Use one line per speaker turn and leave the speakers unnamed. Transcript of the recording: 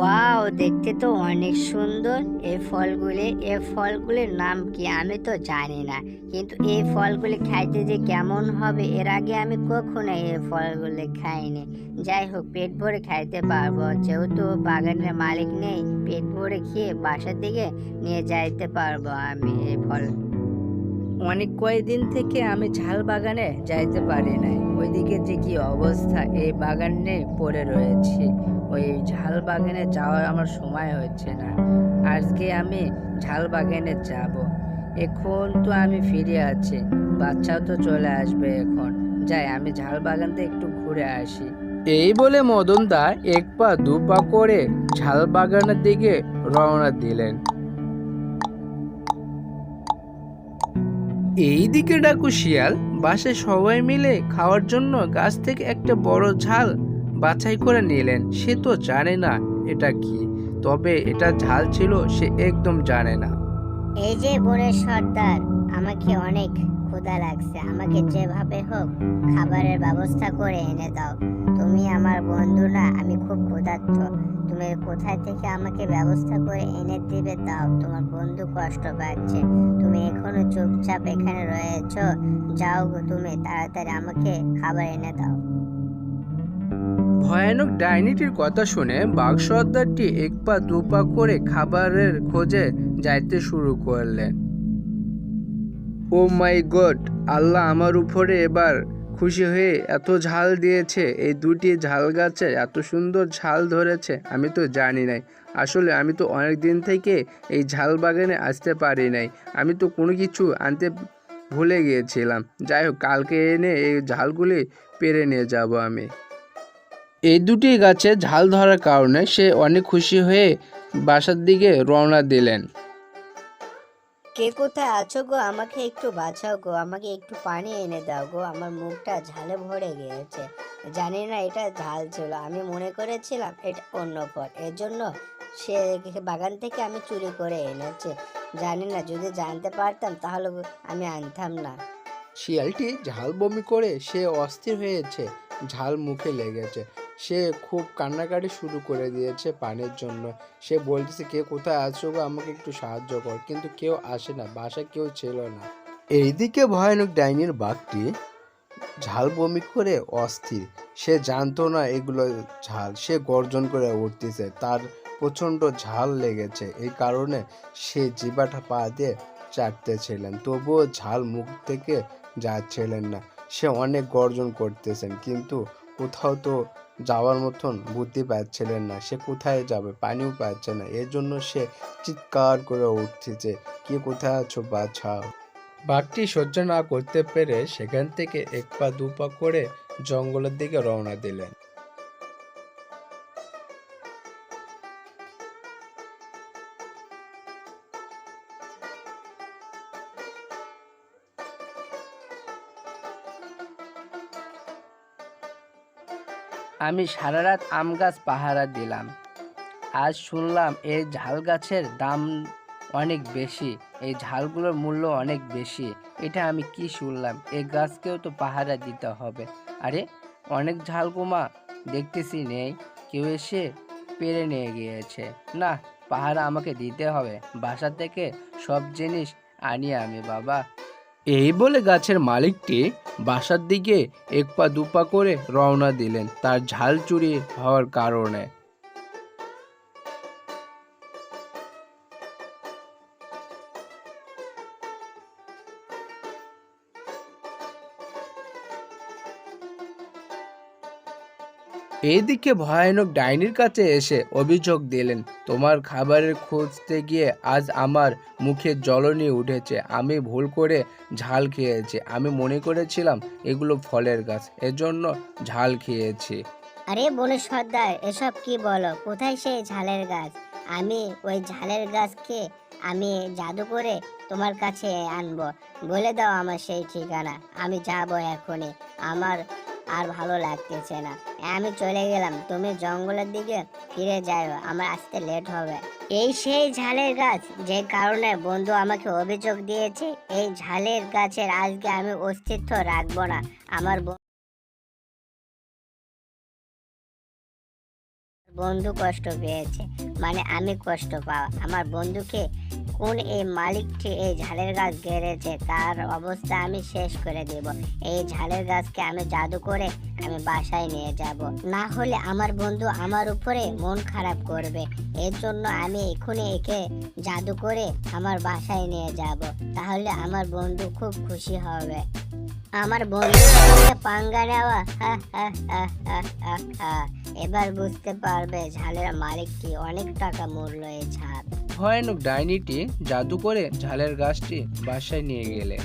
Wow, দেখতে তো অনেক সুন্দর। এই ফলগুলি, এই ফলগুলির নাম কি আমি তো জানি না। কিন্তু এই ফলগুলি খাইতে যে কেমন হবে, এর আগে আমি কখনো এই ফলগুলি খাইনি। যাই হোক, পেট ভরে খাইতে পারব। যেহেতু বাগানের মালিক নেই, পেট ভরে খেয়ে বাসার দিকে নিয়ে যাইতে পারব আমি এই ফল
অনেক কয়েকদিন থেকে আমি ঝাল বাগানে যাইতে পারি নাই। ওইদিকে যে কি অবস্থা, এই বাগানে পড়ে রয়েছি। ওই ঝাল বাগানে যাওয়ার আমার সময় হচ্ছে না। আজকে আমি ঝাল বাগানে যাব। এখন তো আমি ফিরে আছি, বাচ্চাও তো চলে আসবে এখন। যাই, আমি ঝাল বাগানতে একটু ঘুরে আসি।
এই বলে মদন দা এক পা দু পা করে ঝাল বাগানের দিকে রওনা দিলেন। এই দিকে ডাকু শিয়াল বাসে সবাই মিলে খাওয়ার জন্য গাছ থেকে একটা বড় ঝাল বাছাই করে নিলেন। সে তো জানে না এটা কি, তবে এটা ঝাল ছিল সে একদম জানে না।
এই যে বনের সর্দার, আমাকে অনেক ক্ষুধা লাগছে। আমাকে যেভাবে হোক খাবারের ব্যবস্থা করে এনে দাও। তুমি আমার বন্ধু না, আমি খুব ক্ষুধার্ত। তুমি কোথায় থেকে আমাকে ব্যবস্থা করে এনে দিবে দাও তোমার বন্ধু কষ্ট পাচ্ছে। তুমি এখনও চুপচাপ এখানে রয়েছো। যাও তুমি, তাড়াতাড়ি আমাকে খাবার এনে দাও।
ভয়ানক ডাইনিটির কথা শুনে বাঘ সর্দারটি এক পা দু পা করে খাবারের খোঁজে যাইতে শুরু করলেন। ও মাই গড আল্লাহ আমার উপরে এবার খুশি হয়ে এত ঝাল দিয়েছে। এই দুটি ঝাল গাছে এত সুন্দর ঝাল ধরেছে, আমি তো জানি নাই। আসলে আমি তো অনেক দিন থেকে এই ঝাল বাগানে আসতে পারি নাই। আমি তো কোনো কিছু আনতে ভুলে গিয়েছিলাম। যাই হোক, কালকে এনে এই ঝালগুলি পেরে নিয়ে যাব আমি। এই দুটি গাছে ঝাল ধরার কারণে সে অনেক খুশি হয়ে বাসার দিকে রওনা দিলেন।
কে কোথায় আছো গো? আমাকে একটু বাঁচাও গো। আমাকে একটু পানি এনে দাও গো। আমার মুখটা ঝালে ভরে গিয়েছে। জানি না এটা ঝাল ছিল। আমি মনে করেছিলাম এটা অন্য ফল। এর জন্য সে বাগান থেকে আমি চুরি করে এনেছে। জানি না, যদি জানতে পারতাম তাহলে আমি আনতাম না।
শিয়ালটি ঝাল বমি করে সে অস্থির হয়েছে। ঝাল মুখে লেগেছে। সে খুব কান্নাকাটি শুরু করে দিয়েছে পানির জন্য। সে বলতেছে, কে কোথায় আছো গো? আমাকে একটু সাহায্য কর। কিন্তু কেউ আসে না, বাসায় কেউ ছিল না। এইদিকে ভয়ানক ডাইনির বাঘটি ঝাল বমি করে অস্থির। সে জানতো না এগুলো ঝাল। সে গর্জন করে উঠতেছে, তার প্রচণ্ড ঝাল লেগেছে। এই কারণে সে জিবাটা পা দিয়ে চাটতেছিলেন, তবুও ঝাল মুখ থেকে যাচ্ছিলেন না। সে অনেক গর্জন করতেছেন, কিন্তু কোথাও তো যাওয়ার মতন বুদ্ধি পাচ্ছিলেন না। সে কোথায় যাবে? পানিও পাচ্ছে না। এর জন্য সে চিৎকার করে উঠছে যে, কে কোথায় আছো বাছাও বাঘটি সহ্য না করতে পেরে সেখান থেকে এক পা দু পা করে জঙ্গলের দিকে রওনা দিলেন।
আমি সারা রাত আম গাছ পাহারা দিলাম। আজ শুনলাম এই ঝাল গাছের দাম অনেক বেশি, এই ঝালগুলোর মূল্য অনেক বেশি। এটা আমি কি শুনলাম? এই গাছকেও তো পাহারা দিতে হবে। আরে, অনেক ঝাল গোমা দেখতেছি নেই। কেউ এসে পেরে নিয়ে গিয়েছে। না, পাহারা আমাকে দিতে হবে। বাসা থেকে সব জিনিস আনি আমি, বাবা।
এই বলে গাছের মালিকটি বাসার দিকে এক পা দুপা করে রওনা দিলেন। তার ঝাল চুরি হওয়ার কারণে। এইদিকে ভয়ানক ডাইনির কাছে এসে অভিযোগ দিলেন, তোমার খাবারের খুঁজতে গিয়ে আজ আমার মুখে জ্বলনি উঠেছে। আমি ভুল করে ঝাল খেয়েছি। আমি মনে করেছিলাম এগুলো ফলের গাছ, এজন্য ঝাল খেয়েছি।
আরে বনের সর্দার, এসব কি বলো? কোথায় সেই ঝালের গাছ? আমি ওই ঝালের গাছকে আমি জাদু করে তোমার কাছে আনব। বলে দাও আমার সেই ঠিকানা। আমি যাব এখনই। আমার আর ভালো লাগতেছে না। আমি চলে গেলাম, তুমি জঙ্গলের দিকে ফিরে যাও আমার আসতে লেট হবে। এই সেই ঝালের গাছ, যে কারণে বন্ধু আমাকে অভিযোগ দিয়েছে, এই ঝালের গাছের আজকে আমি অস্তিত্ব রাখব না। আমার বন্ধু কষ্ট পেয়েছে মানে আমি কষ্ট পাওয়া। আমার বন্ধুকে কোন এই মালিকটি এই ঝালের গাছ গেড়েছে, তার অবস্থা আমি শেষ করে দেব। এই ঝালের গাছকে আমি জাদু করে আমি বাসায় নিয়ে যাব। না হলে আমার বন্ধু আমার উপরে মন খারাপ করবে। এর জন্য আমি এখনই একে জাদু করে আমার বাসায় নিয়ে যাব। তাহলে আমার বন্ধু খুব খুশি হবে। আমার সঙ্গে পাঙ্গা নেওয়া। এবার বুঝতে পারবে ঝালের মালিকটি অনেক টাকা মূল্য এই ঝাল।
ভয়ানক ডাইনিটি জাদু করে ঝালের গাছটি বাসায় নিয়ে গেলে।